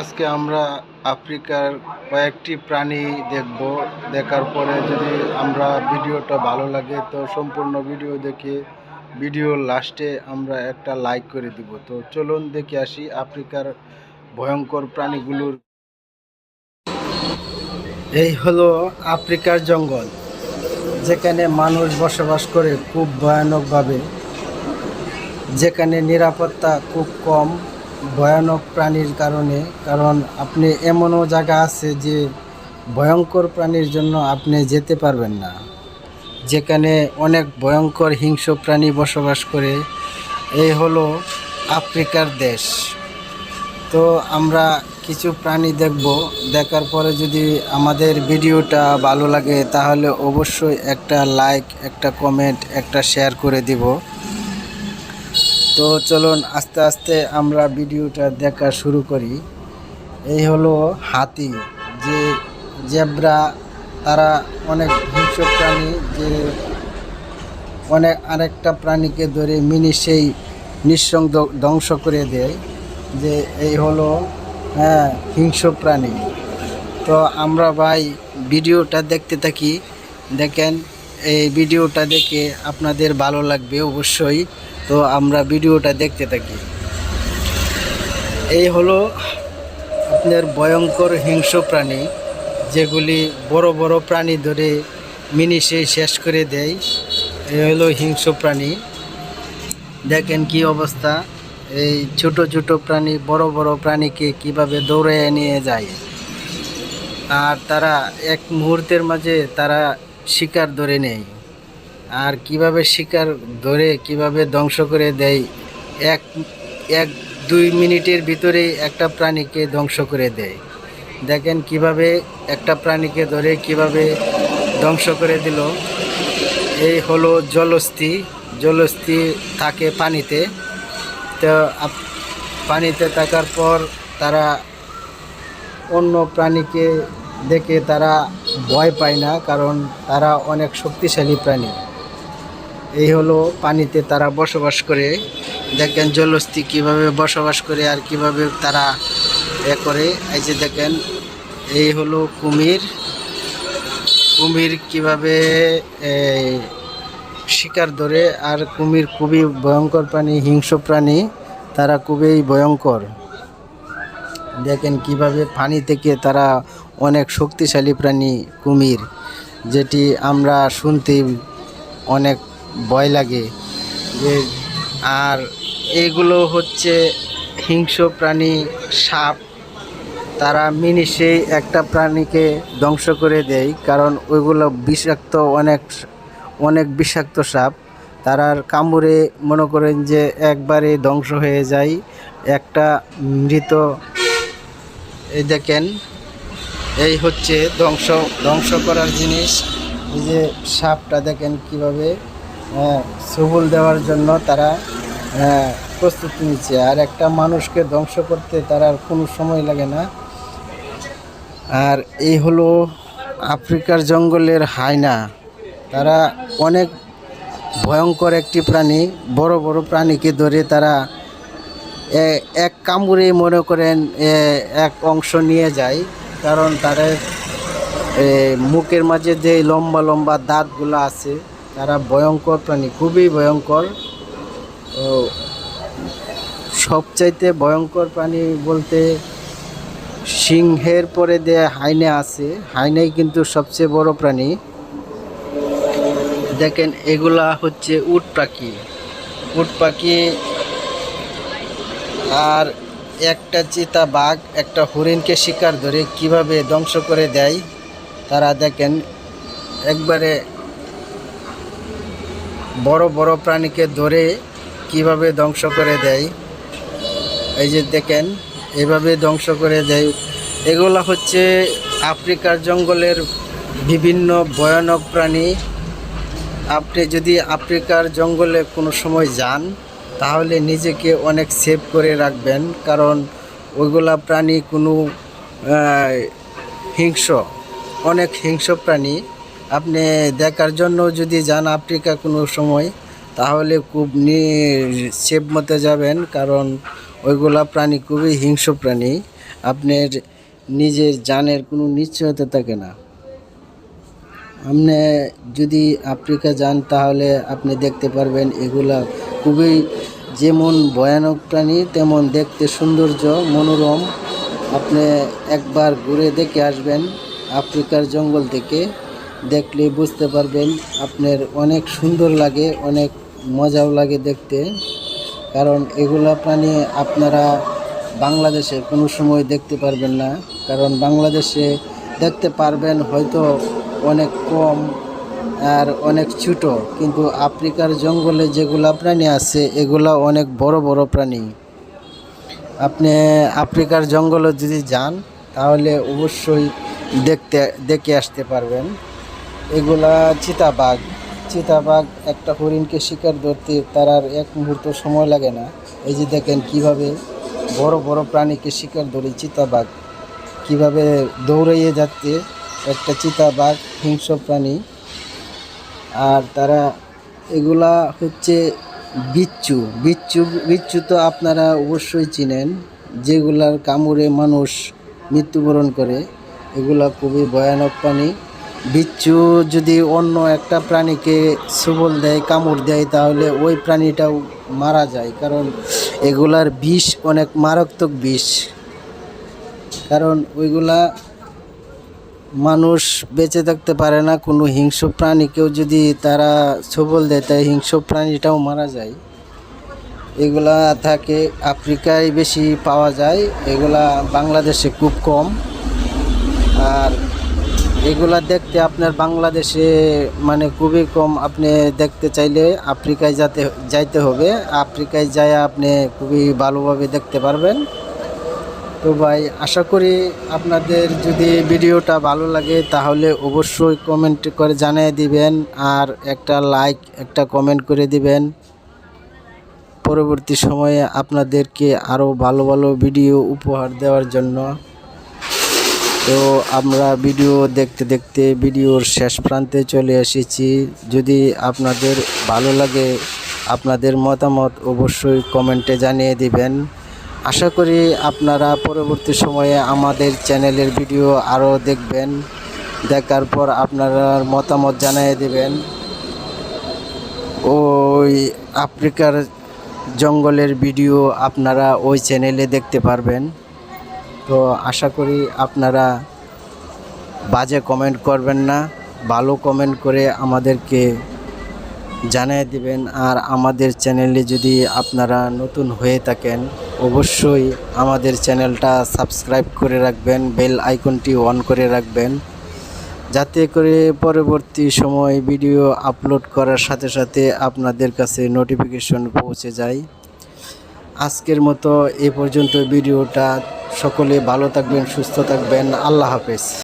আজকে আমরা আফ্রিকার কয়েকটি প্রাণী দেখব। দেখার পরে যদি আমরা ভিডিওটা ভালো লাগে, তো সম্পূর্ণ ভিডিও দেখে ভিডিওর লাস্টে আমরা একটা লাইক করে দিব। তো চলুন দেখে আসি আফ্রিকার ভয়ঙ্কর প্রাণীগুলোর। এই হলো আফ্রিকার জঙ্গল, যেখানে মানুষ বসবাস করে খুব ভয়ানকভাবে। যেখানে নিরাপত্তা খুব কম ভয়ানক প্রাণীর কারণে, কারণ আপনি এমনও জায়গা আছে যে ভয়ঙ্কর প্রাণীর জন্য আপনি যেতে পারবেন না। যেখানে অনেক ভয়ঙ্কর হিংস্র প্রাণী বসবাস করে। এই হলো আফ্রিকার দেশ। তো আমরা কিছু প্রাণী দেখব। দেখার পরে যদি আমাদের ভিডিওটা ভালো লাগে, তাহলে অবশ্যই একটা লাইক, একটা কমেন্ট, একটা শেয়ার করে দিব। তো চলুন আস্তে আস্তে আমরা ভিডিওটা দেখা শুরু করি। এই হলো হাতি, যে জেব্রা, তারা অনেক হিংস্র প্রাণী, যে অনেক আরেকটা প্রাণীকে ধরে মিনিশেই নিঃসঙ্গ ধ্বংস করে দেয়, যে এই হলো হ্যাঁ হিংস্র প্রাণী। তো আমরা ভাই ভিডিওটা দেখতে থাকি। দেখেন, এই ভিডিওটা দেখে আপনাদের ভালো লাগবে অবশ্যই। তো আমরা ভিডিওটা দেখতে থাকি। এই হলো আপনার ভয়ঙ্কর হিংস্র প্রাণী, যেগুলি বড় বড় প্রাণী ধরে মিনিশে শেষ করে দেয়। এই হলো হিংস্র প্রাণী। দেখেন কি অবস্থা। এই ছোট ছোট প্রাণী, বড় বড় প্রাণীকে কীভাবে দৌড়ে নিয়ে যায়। আর তারা এক মুহূর্তের মাঝে তারা শিকার ধরে নেয়। আর কীভাবে শিকার ধরে, কীভাবে ধ্বংস করে দেয়, এক এক, দুই মিনিটের ভিতরেই একটা প্রাণীকে ধ্বংস করে দেয়। দেখেন কীভাবে একটা প্রাণীকে ধরে, কীভাবে ধ্বংস করে দিল। এই হলো জলস্থি। জলস্থি থাকে পানিতে। তো পানিতে থাকার পর তারা অন্য প্রাণীকে দেখে তারা ভয় পায় না, কারণ তারা অনেক শক্তিশালী প্রাণী। এই হলো পানিতে তারা বসবাস করে। দেখেন জলস্থি কীভাবে বসবাস করে আর কীভাবে তারা এ করে। এই যে দেখেন, এই হলো কুমির। কুমির কীভাবে শিকার ধরে। আর কুমির খুবই ভয়ঙ্কর প্রাণী, হিংস্র প্রাণী। তারা খুবই ভয়ঙ্কর। দেখেন কীভাবে পানি থেকে তারা অনেক শক্তিশালী প্রাণী কুমির, যেটি আমরা শুনতে অনেক ভয় লাগে। যে আর এগুলো হচ্ছে হিংস্র প্রাণী, সাপ। তারা মিনিশেই একটা প্রাণীকে ধ্বংস করে দেয়, কারণ ওইগুলো বিষাক্ত অনেক অনেক বিষাক্ত সাপ। তারার কামড়ে মনে করেন যে একবারে ধ্বংস হয়ে যায়। একটা মৃত, এই দেখেন, এই হচ্ছে ধ্বংস ধ্বংস করার জিনিস। এই যে সাপটা দেখেন কীভাবে সবুল দেওয়ার জন্য তারা হ্যাঁ, প্রস্তুতি নিচ্ছে। আর একটা মানুষকে ধ্বংস করতে তারা আর কোনো সময় লাগে না। আর এই হলো আফ্রিকার জঙ্গলের হায়না। তারা অনেক ভয়ঙ্কর একটি প্রাণী বড় বড় প্রাণীকে ধরে তারা এক কামড়ে মনে করেন এক অংশ নিয়ে যায়। কারণ তাদের মুখের মাঝে যে লম্বা লম্বা দাঁতগুলো আছে তারা ভয়ঙ্কর প্রাণী, খুবই ভয়ঙ্কর। সবচাইতে ভয়ঙ্কর প্রাণী বলতে সিংহের পরে যে হাইনে আছে, হাইনাই কিন্তু সবচেয়ে বড় প্রাণী। দেখেন, এগুলা হচ্ছে উট পাখি। উট পাখি আর একটা চিতা বাঘ, একটা হরিণকে শিকার ধরে কীভাবে ধ্বংস করে দেয়, তারা দেখেন, একবারে বড় বড় প্রাণীকে ধরে কীভাবে ধ্বংস করে দেয়? এই যে দেখেন, এভাবে ধ্বংস করে দেয়। এগুলা হচ্ছে আফ্রিকার জঙ্গলের বিভিন্ন ভয়ানক প্রাণী। আপনি যদি আফ্রিকার জঙ্গলে কোনো সময় যান, তাহলে নিজেকে অনেক সেভ করে রাখবেন। কারণ ওইগুলা প্রাণী কোনো হিংস্র, অনেক হিংস্র প্রাণী। আপনি দেখার জন্য যদি যান আফ্রিকা কোনো সময়, তাহলে খুব সেভ মতে যাবেন, কারণ ওইগুলা প্রাণী খুবই হিংস্র প্রাণী। আপনার নিজের জানের কোনো নিশ্চয়তা থাকে না। আপনি যদি আফ্রিকা যান, তাহলে আপনি দেখতে পারবেন এগুলা খুবই যেমন ভয়ানক প্রাণী, তেমন দেখতে সৌন্দর্য, মনোরম। আপনি একবার ঘুরে দেখে আসবেন আফ্রিকার জঙ্গল থেকে। দেখলে বুঝতে পারবেন আপনার অনেক সুন্দর লাগে, অনেক মজাও লাগে দেখতে। কারণ এগুলা প্রাণী আপনারা বাংলাদেশে কোনো সময় দেখতে পারবেন না। কারণ বাংলাদেশে দেখতে পারবেন হয়তো অনেক কম আর অনেক ছোট, কিন্তু আফ্রিকার জঙ্গলে যেগুলা প্রাণী আছে, এগুলা অনেক বড় বড় প্রাণী। আপনি আফ্রিকার জঙ্গলে যদি যান, তাহলে অবশ্যই দেখতে, দেখে আসতে পারবেন। এগুলা চিতাবাঘ। চিতাবাঘ একটা হরিণকে শিকার ধরতে তার আর এক মুহূর্ত সময় লাগে না। এই যে দেখেন কীভাবে বড় বড় প্রাণীকে শিকার ধরে চিতাবাঘ। কীভাবে দৌড়াইয়ে যাচ্ছে একটা চিতাবাঘ, হিংস্র প্রাণী। আর তারা এগুলা হচ্ছে বিচ্ছু। বিচ্ছু বিচ্ছু তো আপনারা অবশ্যই চিনেন। যেগুলার কামড়ে মানুষ মৃত্যুবরণ করে, এগুলা খুবই ভয়ানক প্রাণী। বিচ্ছু যদি অন্য একটা প্রাণীকে সবল দেয়, কামড় দেয়, তাহলে ওই প্রাণীটাও মারা যায়। কারণ এগুলার বিষ অনেক মারাত্মক বিষ। কারণ ওইগুলা মানুষ বেঁচে থাকতে পারে না, কোনো হিংস্র প্রাণীকেও যদি তারা সবল দেয়, তাই হিংস্র প্রাণীটাও মারা যায়। এগুলা থাকে আফ্রিকায় বেশি পাওয়া যায়, এগুলা বাংলাদেশে খুব কম। আর এগুলা দেখতে আপনার বাংলাদেশে মানে খুবই কম। আপনি দেখতে চাইলে আফ্রিকায় যাতে, যাইতে হবে। আফ্রিকায় যায় আপনি খুবই ভালোভাবে দেখতে পারবেন। তো ভাই, আশা করি আপনাদের যদি ভিডিওটা ভালো লাগে, তাহলে অবশ্যই কমেন্ট করে জানিয়ে দিবেন আর একটা লাইক একটা কমেন্ট করে দিবেন। পরবর্তী সময়ে আপনাদেরকে আরও ভালো ভালো ভিডিও উপহার দেওয়ার জন্য। তো আমরা ভিডিও দেখতে দেখতে ভিডিওর শেষ প্রান্তে চলে এসেছি। যদি আপনাদের ভালো লাগে আপনাদের মতামত অবশ্যই কমেন্টে জানিয়ে দিবেন। আশা করি আপনারা পরবর্তী সময়ে আমাদের চ্যানেলের ভিডিও আরও দেখবেন। দেখার পর আপনারা মতামত জানিয়ে দিবেন। ওই আফ্রিকার জঙ্গলের ভিডিও আপনারা ওই চ্যানেলে দেখতে পারবেন। তো আশা করি আপনারা বাজে কমেন্ট করবেন না, ভালো কমেন্ট করে আমাদেরকে জানিয়ে দিবেন। আর আমাদের চ্যানেলে যদি আপনারা নতুন হয়ে থাকেন, অবশ্যই আমাদের চ্যানেলটা সাবস্ক্রাইব করে রাখবেন, বেল আইকনটি অন করে রাখবেন, যাতে করে পরবর্তী সময় ভিডিও আপলোড করার সাথে সাথে আপনাদের কাছে নোটিফিকেশন পৌঁছে যায়। আজকের মতো এ পর্যন্ত ভিডিওটা। সকলে ভালো থাকবেন সুস্থ থাকবেন। আল্লাহ হাফেজ।